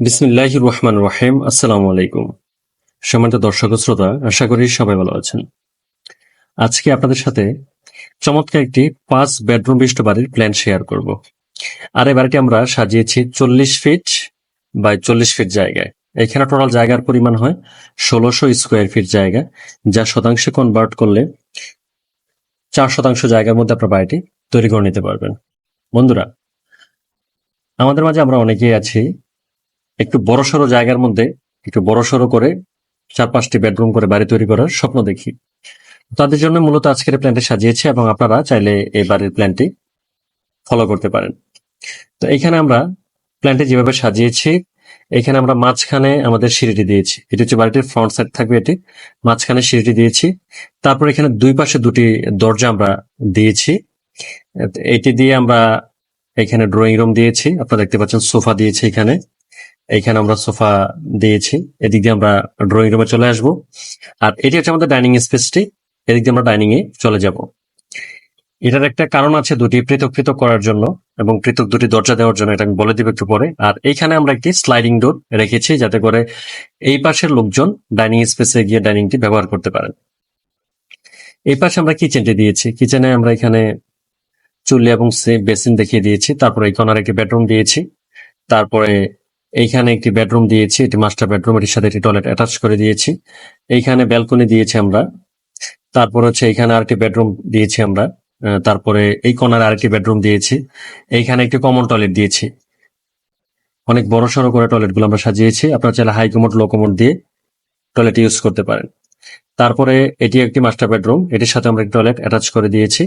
বিসমিল্লাহ রহমান রহিম আসসালামু আলাইকুম সম্মানিত দর্শক শ্রোতা, আশা করি সবাই ভালো আছেন। আজকে আপনাদের সাথে চমৎকার একটি পাঁচ বেডরুম বিশিষ্ট বাড়ির প্ল্যান শেয়ার করব। আর এই বাড়িটি আমরা সাজিয়েছি চল্লিশ ফিট বাই চল্লিশ ফিট জায়গায়। এখানে টোটাল জায়গার পরিমাণ হয় ষোলোশো স্কোয়ার ফিট জায়গা যা শতাংশে কনভার্ট করলে চার শতাংশ জায়গার মধ্যে আপনার বাড়িটি তৈরি করে নিতে পারবেন। বন্ধুরা, আমাদের মাঝে আমরা অনেকেই আছি একটু বড়সড় জায়গার মধ্যে একটু বড়সড় করে চার পাঁচটি বেডরুম করে বাড়ি তৈরি করার স্বপ্ন দেখি। তাদের জন্য মূলত আজকের প্ল্যানটি সাজিয়েছি এবং আপনারা চাইলে এই বাড়ির প্ল্যানটি ফলো করতে পারেন। তো এখানে আমরা প্ল্যানটি যেভাবে সাজিয়েছি, এখানে আমরা মাঝখানে আমাদের সিঁড়িটি দিয়েছি। এটি হচ্ছে বাড়িটির ফ্রন্ট সাইড থাকবে এটি। মাঝখানে সিঁড়িটি দিয়েছি। তারপর এখানে দুই পাশে দুটি দরজা আমরা দিয়েছি। এটি দিয়ে আমরা এখানে ড্রয়িং রুম দিয়েছি। আপনারা দেখতে পাচ্ছেন সোফা দিয়েছি এখানে। এইখানে আমরা সোফা দিয়েছি। এদিক দিয়ে আমরা ড্রয়িং রুমে চলে আসব। আর এটি হচ্ছে আমাদের ডাইনিং স্পেসটি এদিক দিয়ে আমরা ডাইনিং এ চলে যাব। এটার একটা কারণ আছে দুটি, পৃথক পৃথক করার জন্য এবং পৃথক দুটি দরজা দেওয়ার জন্য, এটা বলে দিব একটু পরে। আর এইখানে আমরা একটি স্লাইডিং ডোর রেখেছি, যাতে করে এই পাশের লোকজন ডাইনিং স্পেসে গিয়ে ডাইনিংটি ব্যবহার করতে পারেন। এই পাশে আমরা কিচেনটি দিয়েছি। কিচেনে আমরা এখানে চুল্লি এবং বেসিন দেখিয়ে দিয়েছি। তারপরে এই কর্নার একটি বেডরুম দিয়েছি। তারপরে এইখানে একটি বেডরুম দিয়েছি এটি মাস্টার বেডরুম, এটির সাথে একটি টয়লেট অ্যাটাচ করে দিয়েছি। এইখানে ব্যালকনি দিয়েছি আমরা। তারপর হচ্ছে এইখানে আরেকটি বেডরুম দিয়েছি আমরা। তারপরে এই কর্নারে আরেকটি বেডরুম দিয়েছি। এইখানে একটি কমন টয়লেট দিয়েছি। অনেক বড় সড়ো করে টয়লেটগুলো আমরা সাজিয়েছি। আপনারা চাইলে হাই কমোড, লো কমোড দিয়ে টয়লেট ইউজ করতে পারেন। তারপরে এটি একটি মাস্টার বেডরুম, এটির সাথে আমরা একটি টয়লেট অ্যাটাচ করে দিয়েছি।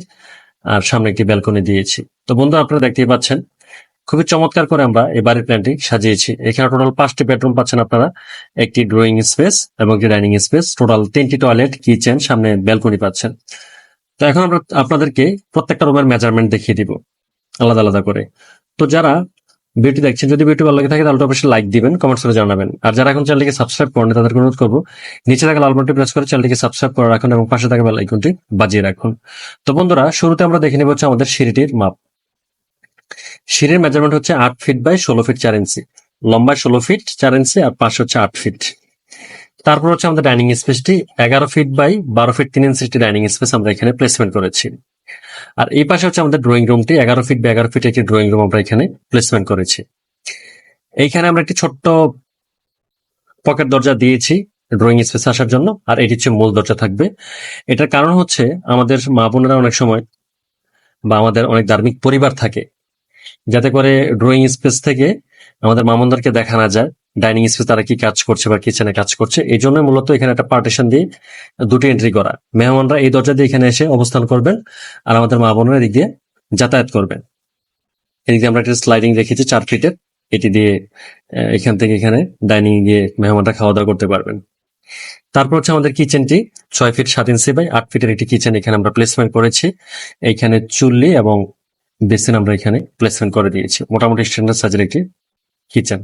আর সামনে একটি ব্যালকনি দিয়েছি। তো বন্ধু, আপনারা দেখতেই পাচ্ছেন খুবই চমৎকার করে আমরা এই বাড়ির প্ল্যানটি সাজিয়েছি। এখানে টোটাল পাঁচটি বেডরুম পাচ্ছেন আপনারা। একটি ড্রয়িং স্পেস এবং একটি ডাইনিং স্পেস টোটাল তিনটি টয়লেট কিচেন সামনে ব্যালকনি পাচ্ছেন। তো এখন আমরা আপনাদেরকে প্রত্যেকটা রুমের মেজারমেন্ট দেখিয়ে দিব। আলাদা আলাদা করে। তো যারা ভিডিও দেখছেন, যদি ভিডিও ভালো লাগে থাকে, তাহলে অবশ্যই লাইক দিবেন কমেন্টস করে জানাবেন। আর যারা এখন চ্যানেলটিকে সাবস্ক্রাইব করেন তাদেরকে অনুরোধ করব, নিচে থাকা লাল বাটনটি প্রেস করে চ্যানেলটিকে সাবস্ক্রাইব করে রাখুন এবং পাশে থাকা বেল আইকনটি বাজিয়ে রাখুন। তো বন্ধুরা, শুরুতে আমরা দেখে নেব হচ্ছে আমাদের সিঁড়িটির মাপ। সিঁড়ির মেজারমেন্ট হচ্ছে আট ফিট বাই ষোলো ফিট চার ইঞ্চি লম্বা ষোলো ফিট চার ইঞ্চি আর পাশে হচ্ছে আট ফিট তারপর হচ্ছে আমাদের ডাইনিং স্পেসটি এগারো ফিট বাই বারো ফিট তিন ইঞ্চি ডাইনিং স্পেস আমরা এখানে প্লেসমেন্ট করেছি। আর এই পাশে হচ্ছে আমাদের ড্রয়িং রুমটি এগারো ফিট বাই এগারো ফিট একটি ড্রয়িং রুম আমরা এখানে প্লেসমেন্ট করেছি। এইখানে আমরা একটি ছোট্ট পকেট দরজা দিয়েছি ড্রয়িং স্পেস আসার জন্য, আর এটি হচ্ছে মূল দরজা থাকবে। এটার কারণ হচ্ছে আমাদের মা বোনেরা অনেক সময় বা আমাদের অনেক ধার্মিক পরিবার থাকে যাতে করে ড্রয়িং স্পেস থেকে আমাদের মামুনদেরকে দেখা না যায় ডাইনিং স্পেস তারা কি কাজ করছে বা কিচেনে কাজ করছে, এই জন্য মূলত এখানে একটা পার্টিশন দিয়ে দুটি এন্ট্রি করা। মেহমানরা এই দরজা দিয়ে এখানে এসে অবস্থান করবেন আর আমাদের মা বোনেরা এদিক দিয়ে যাতায়াত করবেন। এদিক দিয়ে আমরা একটা স্লাইডিং রেখেছি চার ফিটের এটি দিয়ে এখান থেকে এখানে ডাইনিং গিয়ে মেহমানরা খাওয়া দাওয়া করতে পারবেন। তারপর হচ্ছে আমাদের কিচেনটি ছয় ফিট সাত ইঞ্চি বাই আট ফিটের একটি কিচেন এখানে আমরা প্লেসমেন্ট করেছি। এখানে চুল্লি এবং বেসিন আমরা এখানে প্লেসমেন্ট করে দিয়েছি। মোটামুটি স্ট্যান্ডার্ড সাইজের একটি কিচেন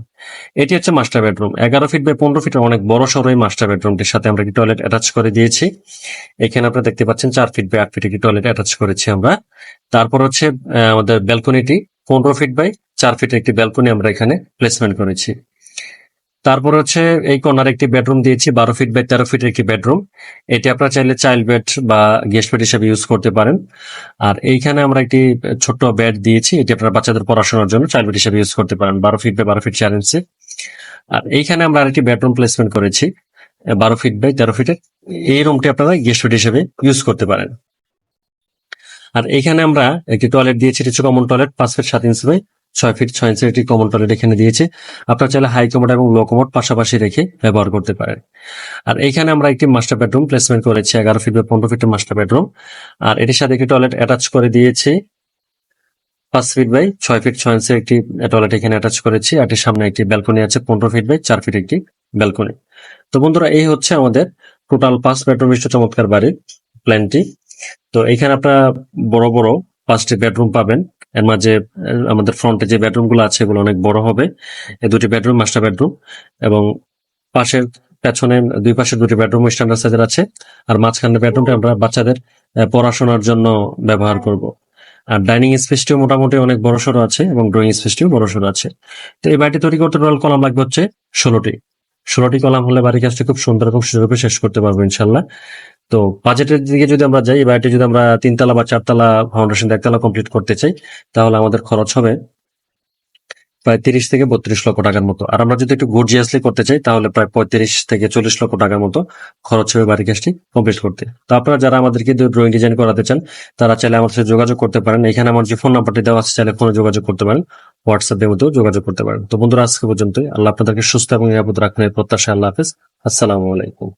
এটি হচ্ছে মাস্টার বেডরুম এগারো ফিট বাই পনেরো ফিটের অনেক বড় সড়ো এই মাস্টার বেডরুমটির সাথে আমরা একটি টয়লেট অ্যাটাচ করে দিয়েছি। এখানে আপনারা দেখতে পাচ্ছেন চার ফিট বাই আট ফিট একটি টয়লেট অ্যাটাচ করেছি আমরা। তারপর হচ্ছে আমাদের ব্যালকনিটি পনেরো ফিট বাই চার ফিটের একটি ব্যালকনি আমরা এখানে প্লেসমেন্ট করেছি। তারপর হচ্ছে এই কর্নার একটি বেডরুম দিয়েছি, বারো ফিট বাই তেরো ফিটের একটি বেডরুম এটি আপনারা চাইলে চাইল্ড বেড বা গেস্ট বেড হিসেবে ইউজ করতে পারেন। আর এইখানে আমরা একটি ছোট্ট বেড দিয়েছি, এটি আপনার বাচ্চাদের পড়াশোনার জন্য চাইল্ড বেড হিসেবে ইউজ করতে পারেন, বারো ফিট বাই বারো ফিট চার ইঞ্চি আর এইখানে আমরা আরেকটি বেডরুম প্লেসমেন্ট করেছি, বারো ফিট বাই তেরো ফিটের এই রুমটি আপনারা গেস্ট বেড হিসেবে ইউজ করতে পারেন। আর এইখানে আমরা একটি টয়লেট দিয়েছি হচ্ছে কমন টয়লেট পাঁচ ফিট সাত ইঞ্চি বাই ছয় ফিট ছয় ইঞ্চি একটি কমন টয়লেট এখানে দিয়েছি। আপনারা চাইলে হাই কমোড এবং লো কমোড পাশাপাশি রেখে ব্যবহার করতে পারেন। আর এখানে আমরা একটি মাস্টার বেডরুম প্লেসমেন্ট করেছি, এগারো ফিট বা পনেরো ফিটের মাস্টার বেডরুম আর এটির সাথে একটি টয়লেট অ্যাটাচ করে দিয়েছি। পাঁচ ফিট বাই ছয় ফিট ছয় ইঞ্চি একটি টয়লেট এখানে অ্যাটাচ করেছি। আর এটির সামনে একটি ব্যালকনি আছে, পনেরো ফিট বাই চার ফিট একটি ব্যালকনি তো বন্ধুরা, এই হচ্ছে আমাদের টোটাল পাঁচ বেডরুম বিশিষ্ট চমৎকার বাড়ির প্ল্যানটি তো এখানে আপনারা বড় বড় পাঁচটি বেডরুম পাবেন। এর মাঝে আমাদের ফ্রন্টে যে বেডরুমগুলো আছে, এগুলো অনেক বড় হবে। এই দুটি বেডরুম মাস্টার বেডরুম এবং পাশের পেছনে, দুই পাশে দুটি বেডরুম স্ট্যান্ডার্ড সাইজের আছে। আর মাঝখানের বেডরুমটা আমরা বাচ্চাদের পড়াশোনার জন্য ব্যবহার করব। আর ডাইনিং স্পেসটিও মোটামুটি অনেক বড় সড়ো আছে এবং ড্রয়িং স্পেসটিও বড় সড়ো আছে। তো এই বাড়িটি তৈরি করতে টোটাল কলাম লাগবে হচ্ছে ষোলোটি। ষোলোটি কলাম হলে বাড়ির কাজটি খুব সুন্দর এবং সুযোগে শেষ করতে পারব ইনশাল্লাহ। তো বাজেটের দিকে যদি আমরা যাই এই বাড়িটি যদি আমরা তিনতলা বা চারতলা ফাউন্ডেশন একতলা কমপ্লিট করতে চাই, তাহলে আমাদের খরচ হবে প্রায় তিরিশ থেকে বত্রিশ লক্ষ টাকার মতো। আর আমরা যদি একটু গর্জিয়াসলি করতে চাই, তাহলে প্রায় পঁয়ত্রিশ থেকে চল্লিশ লক্ষ টাকার মতো খরচ হবে বাড়ি কাজটি কমপ্লিট করতে। তো আপনারা যারা আমাদেরকে ড্রয়িং ডিজাইন করাতে চান, তারা চাইলে আমার সাথে যোগাযোগ করতে পারেন। এখানে আমার যে ফোন নাম্বারটি দেওয়া আছে, চাইলে ফোনে যোগাযোগ করতে পারেন হোয়াটসঅ্যাপের মধ্যেও যোগাযোগ করতে পারেন। তো বন্ধুরা, আজকে পর্যন্ত আল্লাহ আপনাদেরকে সুস্থ এবং নিরাপদ এর প্রত্যাশা আল্লাহ হাফেজ। আসসালামু আলাইকুম।